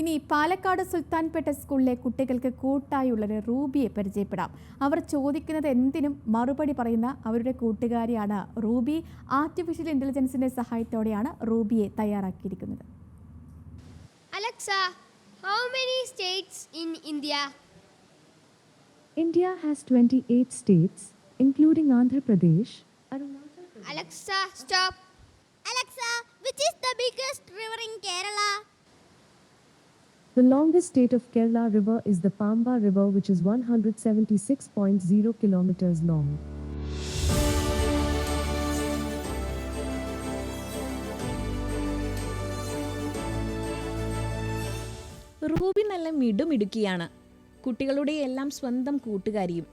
ഇനി പാലക്കാട് സുൽത്താൻപേട്ട സ്കൂളിലെ കുട്ടികൾക്ക് കൂട്ടായുള്ളൊരു റൂബിയെ പരിചയപ്പെടാം അവർ ചോദിക്കുന്നത് എന്തിനും മറുപടി പറയുന്ന അവരുടെ കൂട്ടുകാരിയാണ് റൂബി ആർട്ടിഫിഷ്യൽ ഇന്റലിജൻസിന്റെ സഹായത്തോടെയാണ് റൂബിയെ തയ്യാറാക്കിയിരിക്കുന്നത് Alexa, how many states in India? India has 28 states, including Andhra Pradesh, Arunachal Pradesh. Alexa, stop. Alexa, which is the The longest state of Kerala river is the Pamba River, which is 176.0 kilometers long. Ruby നല്ല മിടുമിടുക്കിയാണ് കുട്ടികളുടെ എല്ലാം സ്വന്തം കൂട്ടുകാരിയും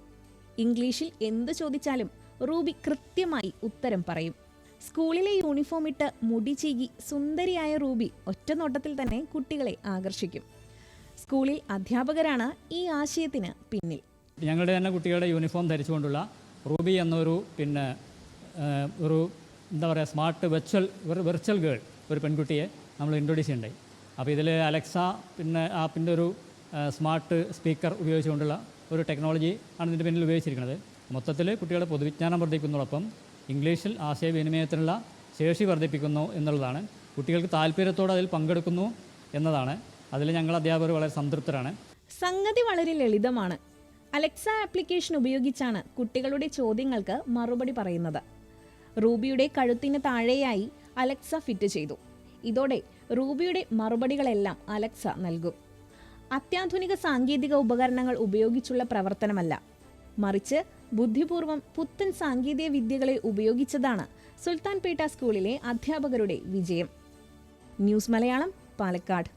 ഇംഗ്ലീഷിൽ എന്ത് ചോദിച്ചാലും Ruby കൃത്യമായി ഉത്തരം പറയും സ്കൂളിലെ യൂണിഫോം ഇട്ട് മുടി ചീകി സുന്ദരിയായ റൂബി ഒറ്റ നോട്ടത്തിൽ തന്നെ കുട്ടികളെ ആകർഷിക്കും. സ്കൂളിൽ അധ്യാപകരാണ് ഈ ആശയത്തിന് പിന്നിൽ. ഞങ്ങളുടെ തന്നെ കുട്ടികളുടെ യൂണിഫോം ധരിച്ചുകൊണ്ടുള്ള റൂബി എന്നൊരു പിന്നെ ഒരു എന്താ പറയുക സ്മാർട്ട് വെർച്വൽ വെർച്വൽ ഗേൾ ഒരു പെൺകുട്ടിയെ നമ്മൾ ഇൻട്രൊഡ്യൂസ് ചെയ്യണ്ടായി. അപ്പോൾ ഇതിൽ അലക്സ പിന്നെ ആപ്പിന്റെ ഒരു സ്മാർട്ട് സ്പീക്കർ ഉപയോഗിച്ചുകൊണ്ടുള്ള ഒരു ടെക്നോളജി ആണ് ഇതിന്റെ പിന്നിൽ ഉപയോഗിച്ചിരിക്കുന്നത്. മൊത്തത്തിൽ കുട്ടികളുടെ പൊതുവിജ്ഞാനം വർദ്ധിക്കുന്നതോടൊപ്പം ഇംഗ്ലീഷിൽ ആശയവിനിമയത്തിനുള്ള ശേഷി വർദ്ധിപ്പിക്കുന്നു എന്നുള്ളതാണ്. കുട്ടികൾക്ക് താല്പര്യത്തോടെ അതിൽ പങ്കെടുക്കുന്നു എന്നതാണ്. അതിൽ ഞങ്ങൾ അധ്യാപകർ വളരെ സംതൃപ്തരാണ്. സംഗതി വളരെ ലളിതമാണ്. അലക്സ ആപ്ലിക്കേഷൻ ഉപയോഗിച്ചാണ് കുട്ടികളുടെ ചോദ്യങ്ങൾക്ക് മറുപടി പറയുന്നത്. റൂബിയുടെ കഴുത്തിന് താഴെയായി അലക്സ ഫിറ്റ് ചെയ്തു. ഇതോടെ റൂബിയുടെ മറുപടികളെല്ലാം അലക്സ നൽകും. അത്യാധുനിക സാങ്കേതിക ഉപകരണങ്ങൾ ഉപയോഗിച്ചുള്ള പ്രവർത്തനമല്ല. മറിച്ച് ബുദ്ധിപൂർവം പുത്തൻ സാങ്കേതിക വിദ്യകളെ ഉപയോഗിച്ചതാണ് സുൽത്താൻപേട്ട സ്കൂളിലെ അധ്യാപകരുടെ വിജയം. ന്യൂസ് മലയാളം പാലക്കാട്.